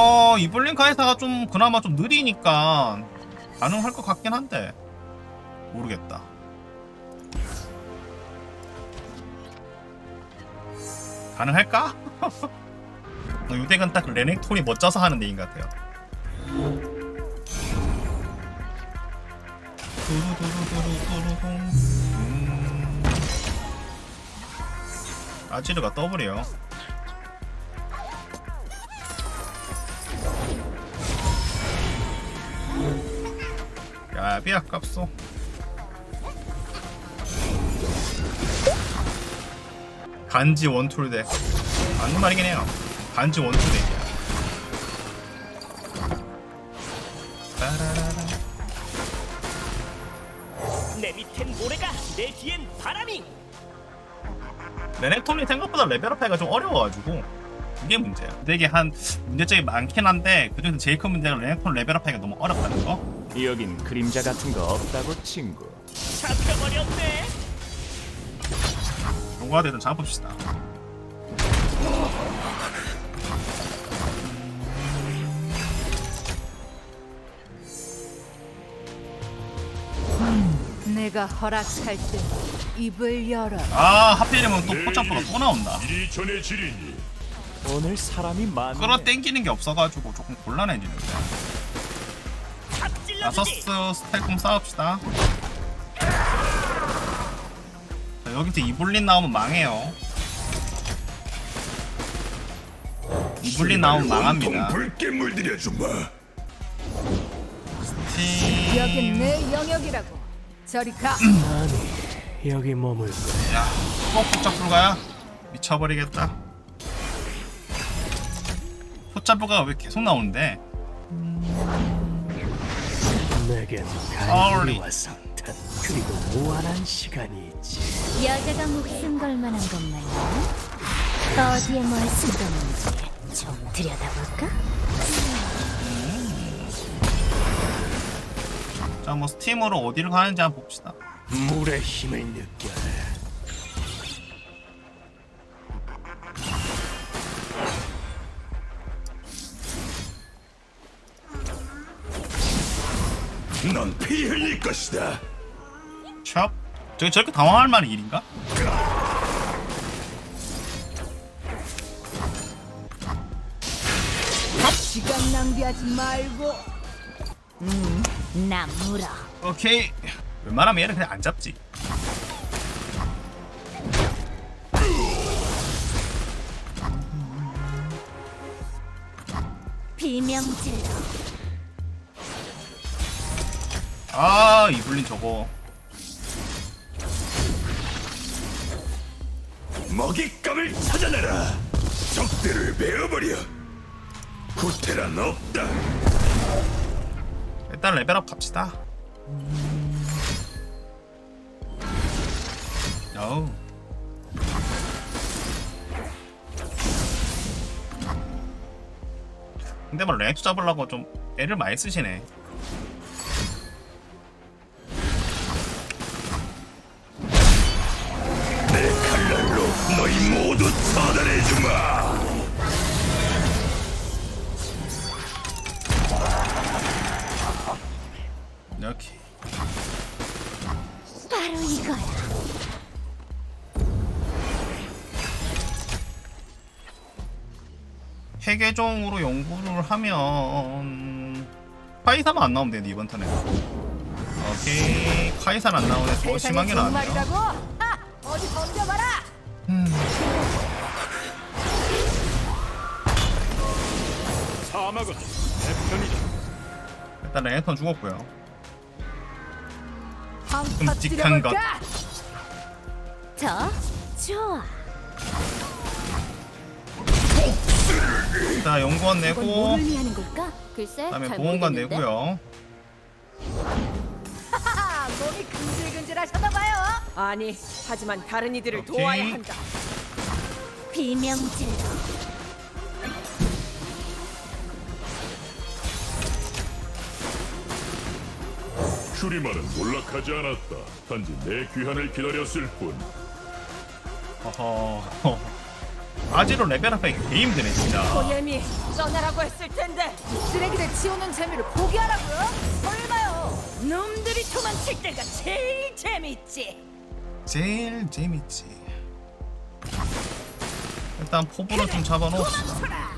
어 이블린 카이사가 좀 그나마 좀 느리니까 가능할 것 같긴 한데 모르겠다. 가능할까? 어, 이 덱은 딱 레넥톤이 멋져서 하는 덱인 것 같아요. 음. 아지르가 더블이요. 야비 아깝소. 간지 원툴 덱. 맞는 말이긴 해요. 간지 원툴 덱이야. 따라라라. 내 밑엔 모래가 내 뒤엔 바람이 레넥톤이 생각보다 레벨업하기가 좀 어려워가지고 그게 문제야. 되게 한 문제점이 많긴 한데 그중에서 제일 큰 문제가 레넥톤 레벨업하기가 너무 어렵다는 거. 여긴 그림자 같은 거 없다고 친구. 잡혀버렸네 되든 잡읍시다. 내가 허락할 때 입을 열어. 아 하필이면 또 포착보가 또 나온다. 이리 전해지리니 오늘 사람이 많네. 끌어 땡기는 게 없어가지고 조금 곤란해지는데. 나서스 스텔콤 싸웁시다. 자, 여기서 이블린 나오면 망해요. 이블린 나오면 망합니다. 붉게 물들여 주마. 티- 여긴 내 영역이라고. 저리 가. 아니 여기 머물 거야 야, 꼭 포착 불가야? 미쳐버리겠다. 포착부가 왜 계속 나오는데? 내겐. 간이와 성탄 그리고 무한한 시간이 있지 여자가 목숨 걸 만한 것만요. 어디에 뭘 숨겼는지 좀 들여다볼까? 자, 뭐 스팀으로 어디를 가는지 한번 봅시다. 물의 힘을 느껴라 피 흘릴 것이다. 샵? 저게 저렇게 당황할 만한 일인가? 시간 낭비하지 말고. 나 물어. 오케이. 웬만하면 얘는 그냥 안 잡지. 비명질러. 아, 이블린 저거. 먹잇감을 찾아내라. 적들을 베어버려. 후퇴란 없다. 일단 레벨업 갑시다. 어우. 근데 뭐 랭크 잡으려고 좀 애를 많이 쓰시네. 모두 처단해 주마. 이렇게. 바로 이거야. 회계종으로 연구를 하면 카이사만 안 나오면 되는데 이번 턴에. 오케이. 카이사는 안 나오네. 더 심한 게 나왔네요. 정말이라고. 어디 던져봐라. 사막은 내 편이다. 일단 랭턴 죽었고요. 한 끔찍한 것. 더 좋아. 자, 연구원 이건 내고 뭐를 위하는 걸까? 글쎄, 그다음에 잘 보험관 모르겠는데. 내고요. 하하, 몸이 근질근질하셨나 봐요. 아니, 하지만 다른 이들을 오케이. 도와야 한다. 비명질러. 슈리만은 몰락하지 않았다. 단지 내 귀환을 기다렸을 뿐. 어허. 아지로 레벨 업하기 개 힘드네 진짜 고예미 떠나라고 했을 텐데 쓰레기를 치우는 재미를 포기하라고요? 설마요. 놈들이 도망칠 때가 제일 재밌지. 제일 재밌지 일단 포부를 좀 잡아놓읍시다.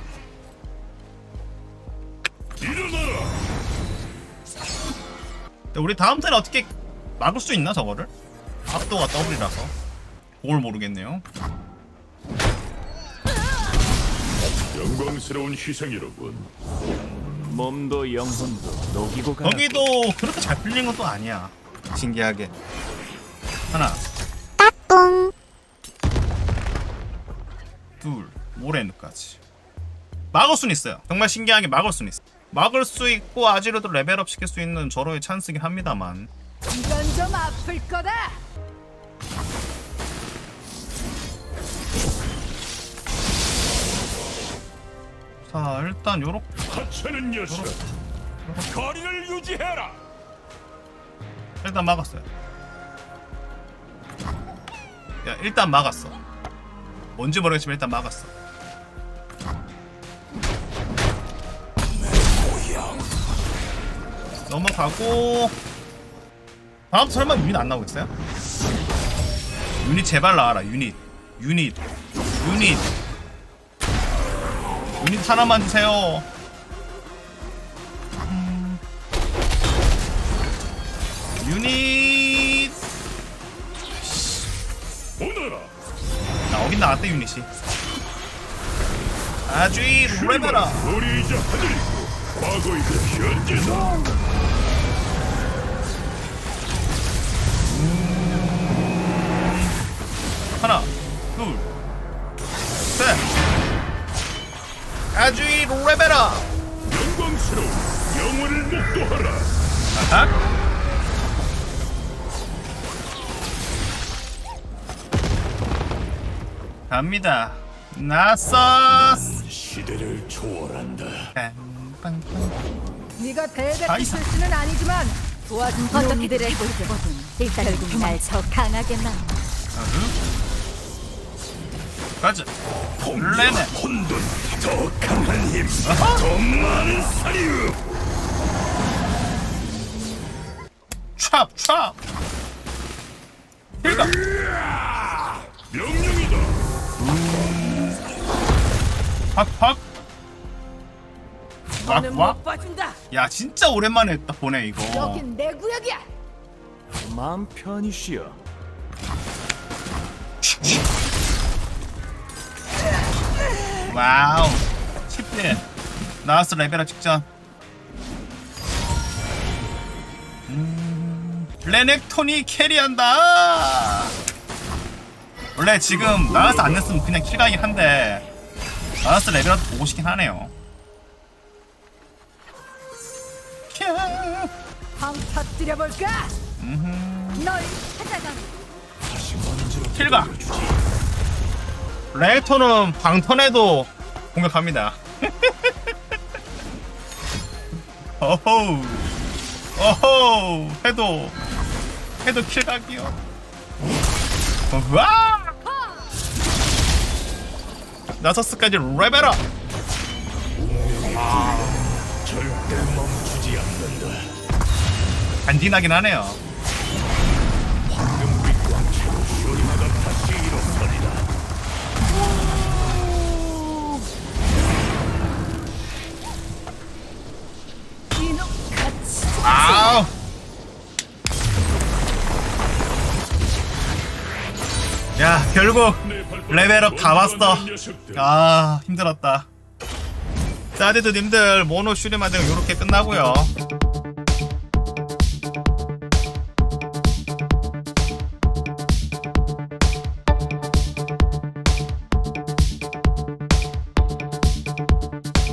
근데 우리 다음 턴에 어떻게 막을 수 있나 저거를? 압도가 더블이라서 그걸 모르겠네요 영광스러운 희생이로군. 몸도 영혼도 녹이고 가. 여기도 그렇게 잘 풀린 건 또 아니야 신기하게 하나 둘 모레누까지 막을 수는 있어요 정말 신기하게 막을 수는 있어 막을 수 있고 아지르도 레벨업 시킬 수 있는 저로의 찬스긴 합니다만 이건 좀 아플 거다. 자 일단 요렇게. 거리를 유지해라. 일단 막았어요. 야, 일단 막았어. 뭔지 모르겠지만 일단 막았어. 넘어가고. 다음 설마 유닛 안 나오겠어요? 유닛 제발 나와라 유닛. 유닛. 유닛. 유닛 하나만 주세요. 유닛 나왔다 유닛이 아주 레벨라 우리 이제 하늘이고 과거이고 현재다. 갑니다. 나서스! 시대를 초월한다. 네가 다 대대 이상. 실수는 아니지만 도와준 어떻게 놈들의 해보든. 일단 결국 날저 강하게만. 가자. 레네. 혼돈, 더 강한 힘, 더 많은 사류. 찹찹. 힐가 팍팍. 너는 와? 못 봐준다. 야 진짜 오랜만에 딱 보네 이거. 여긴 내 구역이야. 마음 편히 쉬어. 와우. 10대 나왔어 레벨업 직전. 음, 레넥톤이 캐리한다. 원래 지금 나와서 안 냈으면 그냥 킬가긴 한데 나와서 레벨업 보고 싶긴 하네요. 캬. 방 터뜨려 볼까? 널 찾아가. 킬가 레넥톤은 방턴에도 공격합니다. 어호우 어호우 해도 해도 킬각이요. 와 나서스까지 레벨업 절대 멈추지 않는다. 간지나긴 하네요 황금빛 광채로 쇼리마가 다시 일어서리라. 이놈 같이. 아우 야 결국 내 발바닥 레벨업 다 왔어. 아 힘들었다 자 아디도 님들 모노 슈리마등 이렇게 끝나고요